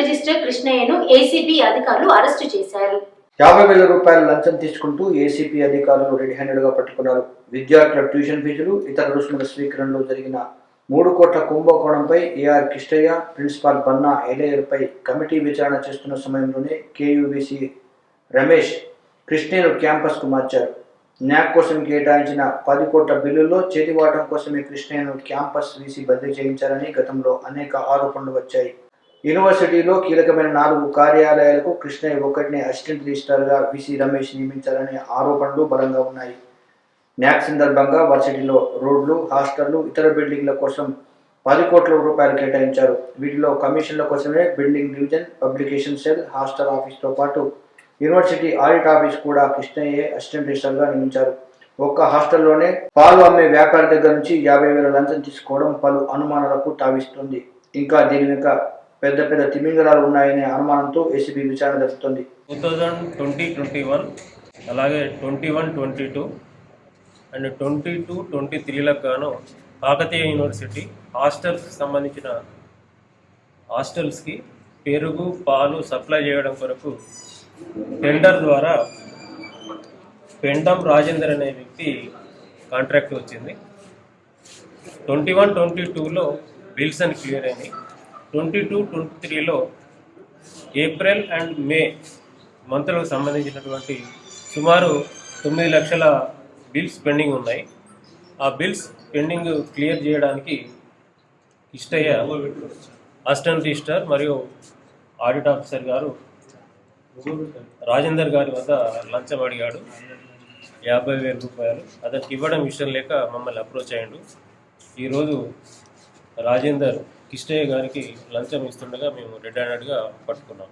Register కృష్ణయ్యను ACB అధికారులు arrest చేశారు. యాభై వేల రూపాయల లంచం తీసుకుంటూ ఏసీపీ అధికారులు రెడీ హ్యాండెడ్గా పట్టుకున్నారు. విద్యార్థుల ట్యూషన్ ఫీజులు ఇతర రుసుముల స్వీకరణలో జరిగిన మూడు కోట్ల కుంభకోణంపై ఏఆర్ కిష్టయ్య ప్రిన్సిపాల్ బన్నా ఎలయ్యర్పై కమిటీ విచారణ చేస్తున్న సమయంలోనే కేయూబీసీ రమేష్ కృష్ణయ్యను క్యాంపస్కు మార్చారు. న్యాక్ కోసం కేటాయించిన పది కోట్ల బిల్లుల్లో చేతివాటం కోసమే కృష్ణయ్యను క్యాంపస్ వీసీ బదిలీ చేయించారని గతంలో అనేక ఆరోపణలు వచ్చాయి. యూనివర్సిటీలో కీలకమైన నాలుగు కార్యాలయాలకు కృష్ణయ్య ఒక్కటినే అసిస్టెంట్ రిజిస్ట్రార్గా విసి రమేష్ నియమించాలనే ఆరోపణలు బలంగా ఉన్నాయి. న్యాక్ సందర్భంగా వర్సిటీలో రోడ్లు హాస్టళ్ళు ఇతర బిల్డింగ్ల కోసం పది కోట్ల రూపాయలు కేటాయించారు. వీటిలో కమిషన్ల కోసమే building division publication cell hostel ఆఫీస్తో పాటు యూనివర్సిటీ ఆడిట్ ఆఫీస్ కూడా కృష్ణయ్యే అసిస్టెంట్ రిజిస్ట్రార్గా నియమించారు. ఒక్క హాస్టల్లోనే పాలు అమ్మే వ్యాపారి దగ్గర నుంచి యాభై వేల లంచం తీసుకోవడం పలు అనుమానాలకు తావిస్తుంది. ఇంకా దీని వెనుక పెద్ద పెద్ద తిమింగలాలు ఉన్నాయనే అనుమానంతో ఏసీబీ విచారణ జరుపుతుంది. Two thousand twenty twenty one అలాగే twenty one twenty two and twenty two twenty త్రీలకు గాను కాకతీయ యూనివర్సిటీ హాస్టల్స్కి సంబంధించిన హాస్టల్స్కి పెరుగు పాలు సప్లై చేయడం కొరకు టెండర్ ద్వారా పెండం రాజేందర్ అనే వ్యక్తి కాంట్రాక్ట్ వచ్చింది. ట్వంటీ వన్ ట్వంటీ టూలో బిల్స్ అని క్లియర్ అయినాయి. ట్వంటీ టూ ట్వంటీ త్రీలో ఏప్రిల్ అండ్ మే మంత్లకు సంబంధించినటువంటి సుమారు తొమ్మిది లక్షల బిల్స్ పెండింగ్ ఉన్నాయి. ఆ బిల్స్ పెండింగ్ క్లియర్ చేయడానికి ఇష్టయ్య అసిస్టెంట్ రిజిస్టర్ మరియు ఆడిట్ ఆఫీసర్ గారు రాజేందర్ గారి వద్ద లంచం అడిగాడు. యాభై వేల రూపాయలు. అతనికి ఇవ్వడం ఇష్టం లేక మమ్మల్ని అప్రోచ్ అయ్యాడు. ఈరోజు రాజేందర్ కిష్టయ్య గారికి లంచం ఇస్తుండగా మేము రెడ్ హ్యాండెడ్గా పట్టుకున్నాం.